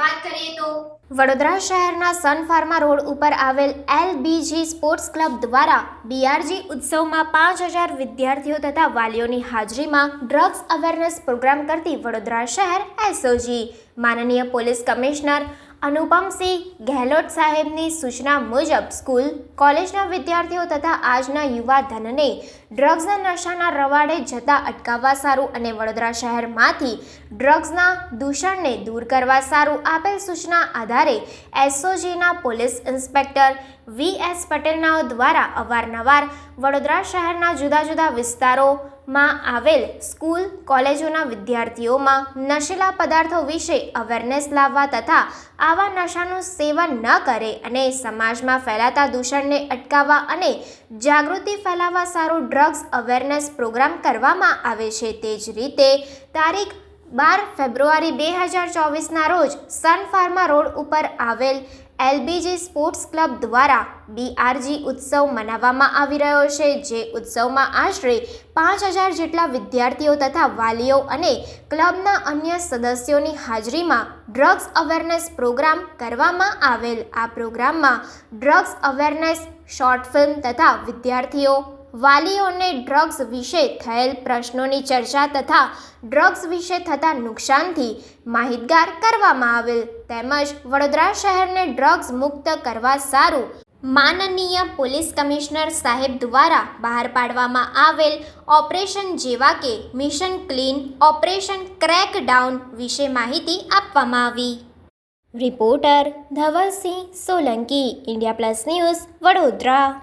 વાત કરીએ તો વડોદરા શહેરના સન ફાર્મા રોડ ઉપર આવેલ એલબીજી સ્પોર્ટ્સ ક્લબ દ્વારા બીઆરજી ઉત્સવમાં પાંચ હજાર વિદ્યાર્થીઓ તથા વાલીઓની હાજરીમાં ડ્રગ્સ અવેરનેસ પ્રોગ્રામ કરતી વડોદરા શહેર એસઓજી માનનીય પોલીસ કમિશનર અનુપમસિંહ ગેહલોત સાહેબની સૂચના મુજબ સ્કૂલ, કોલેજના વિદ્યાર્થીઓ તથા આજના યુવા ધનને ડ્રગ્સના નશાના રવાડે જતા અટકાવવા સારું અને વડોદરા શહેરમાંથી ડ્રગ્સના દૂષણને દૂર કરવા સારું આપેલ સૂચના આધારે એસઓજીના પોલીસ ઇન્સ્પેક્ટર વી એસ પટેલનાઓ દ્વારા અવારનવાર વડોદરા શહેરના જુદા જુદા વિસ્તારોમાં આવેલ સ્કૂલ કોલેજોના વિદ્યાર્થીઓમાં નશીલા પદાર્થો વિશે અવેરનેસ લાવવા તથા આવા નશાનું સેવન ન કરે અને સમાજમાં ફેલાતા દૂષણને અટકાવવા અને જાગૃતિ ફેલાવવા સારું ડ્રગ્સ અવેરનેસ પ્રોગ્રામ કરવામાં આવે છે. તે જ રીતે તારીખ બાર ફેબ્રુઆરી બે હજાર ચોવીસના રોજ સન ફાર્મા રોડ ઉપર આવેલ એલબીજી સ્પોર્ટ્સ ક્લબ દ્વારા બીઆરજી ઉત્સવ મનાવવામાં આવી રહ્યો છે, જે ઉત્સવમાં આશરે પાંચ હજાર જેટલા વિદ્યાર્થીઓ તથા વાલીઓ અને ક્લબના અન્ય સદસ્યોની હાજરીમાં ડ્રગ્સ અવેરનેસ પ્રોગ્રામ કરવામાં આવેલ. આ પ્રોગ્રામમાં ડ્રગ્સ અવેરનેસ, શોર્ટ ફિલ્મ તથા વિદ્યાર્થીઓ, વાલીઓને ડ્રગ્સ વિશે થયેલ પ્રશ્નોની ચર્ચા તથા ડ્રગ્સ વિશે થતા નુકસાનથી માહિતગાર કરવામાં આવેલ તેમજ વડોદરા શહેરને ડ્રગ્સ મુક્ત કરવા સારું માનનીય પોલીસ કમિશનર સાહેબ દ્વારા બહાર પાડવામાં આવેલ ઓપરેશન જેવા કે મિશન ક્લીન, ઓપરેશન ક્રેકડાઉન વિશે માહિતી આપવામાં આવી. Reporter Dhavalsinh Solanki, India plus news, Vadodara.